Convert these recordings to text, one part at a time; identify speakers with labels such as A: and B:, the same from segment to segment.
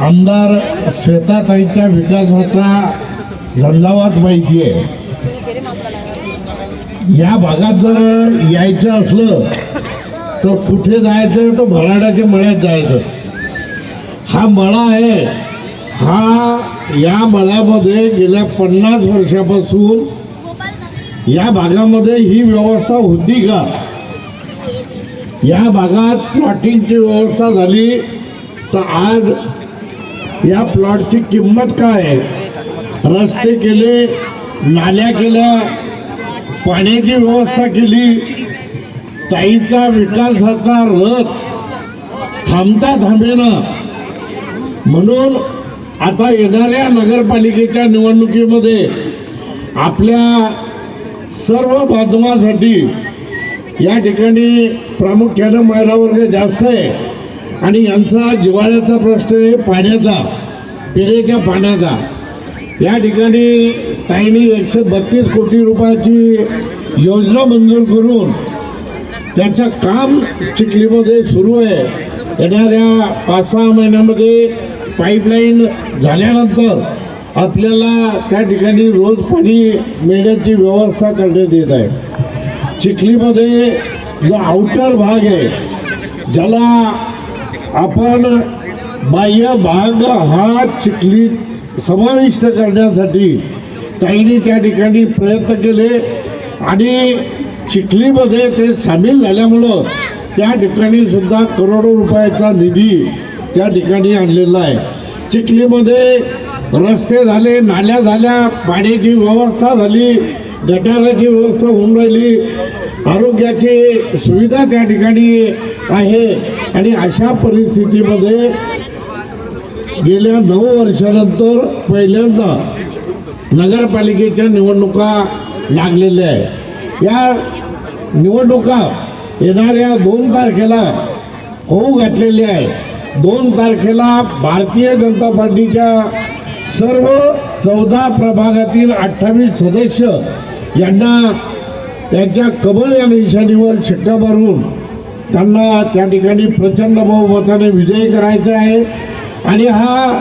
A: आमदार श्वेताताईंच्या विकासाचा झंझावात माहिती आहे. या भागात जर यायचं असलं तर कुठे जायचं तर भराडाच्या मळ्यात जायचं. हा मळा आहे. हा या मळ्यामध्ये गेल्या पन्नास वर्षापासून या भागामध्ये ही व्यवस्था होती का? या भागात प्लॉटिंगची व्यवस्था झाली. तर आज या प्लॉटची किंमत काय आहे? रस्ते केले नाल्या केल्या पाण्याची व्यवस्था केली ताईचा विकासाचा रथ थांबता थांबेना. म्हणून आता येणाऱ्या नगरपालिकेच्या निवडणुकीमध्ये आपल्या सर्व बांधवासाठी या ठिकाणी प्रामुख्यानं महिला वर्ग जास्त आहे. आणि यांचा जिवाळ्याचा प्रश्न आहे पाण्याचा पिण्याच्या पाण्याचा. या ठिकाणी ताईंनी एकशे बत्तीस कोटी रुपयाची योजना मंजूर करून त्याचं काम चिखलीमध्ये सुरू आहे. येणाऱ्या पाच सहा महिन्यामध्ये पाईपलाईन झाल्यानंतर आपल्याला त्या ठिकाणी रोज पाणी मिळण्याची व्यवस्था करण्यात येत आहे. चिखलीमध्ये जो आउटर भाग आहे ज्याला आपण बाह्य भाग हा चिखली समाविष्ट करण्यासाठी ताईंनी त्या ठिकाणी प्रयत्न केले. आणि चिखलीमध्ये ते सामील झाल्यामुळं त्या ठिकाणी सुद्धा करोडो रुपयाचा निधी त्या ठिकाणी आणलेला आहे. चिखलीमध्ये रस्ते झाले नाल्या झाल्या पाण्याची व्यवस्था झाली गटाराची व्यवस्था होऊन राहिली आरोग्याची सुविधा त्या ठिकाणी आहे. आणि अशा परिस्थितीमध्ये गेल्या नऊ वर्षानंतर पहिल्यांदा नगरपालिकेच्या निवडणुका लागलेल्या आहे या निवडणुका येणाऱ्या दोन तारखेला होऊ घातलेल्या आहे दोन तारखेला भारतीय जनता पार्टीच्या सर्व चौदा प्रभागातील अठ्ठावीस सदस्य यांना त्यांच्या कबल या निशाणीवर शिक्का मारून त्यांना त्या ठिकाणी प्रचंड बहुमताने विजयी करायचा आहे. आणि हा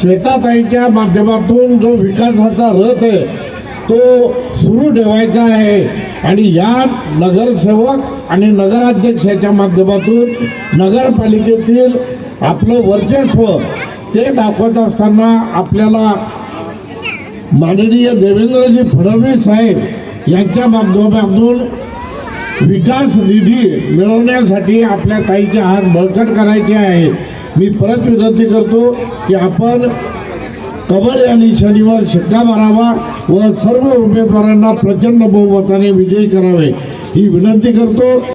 A: श्वेताताईच्या माध्यमातून जो विकासाचा रथ आहे तो सुरू ठेवायचा आहे. आणि या नगरसेवक आणि नगराध्यक्षाच्या माध्यमातून नगरपालिकेतील आपलं वर्चस्व ते दाखवत असताना आपल्याला माननीय देवेंद्रजी फडणवीस साहेब यांच्या माध्यमातून विकास निधी मिळवण्यासाठी आपल्या ताईचे हात बळकट करायचे आहे. मी परत विनंती करतो की आपण कमळ या निशाणीवर शिक्का मारावा व सर्व उमेदवारांना प्रचंड बहुमताने विजयी करावे. ही विनंती करतो.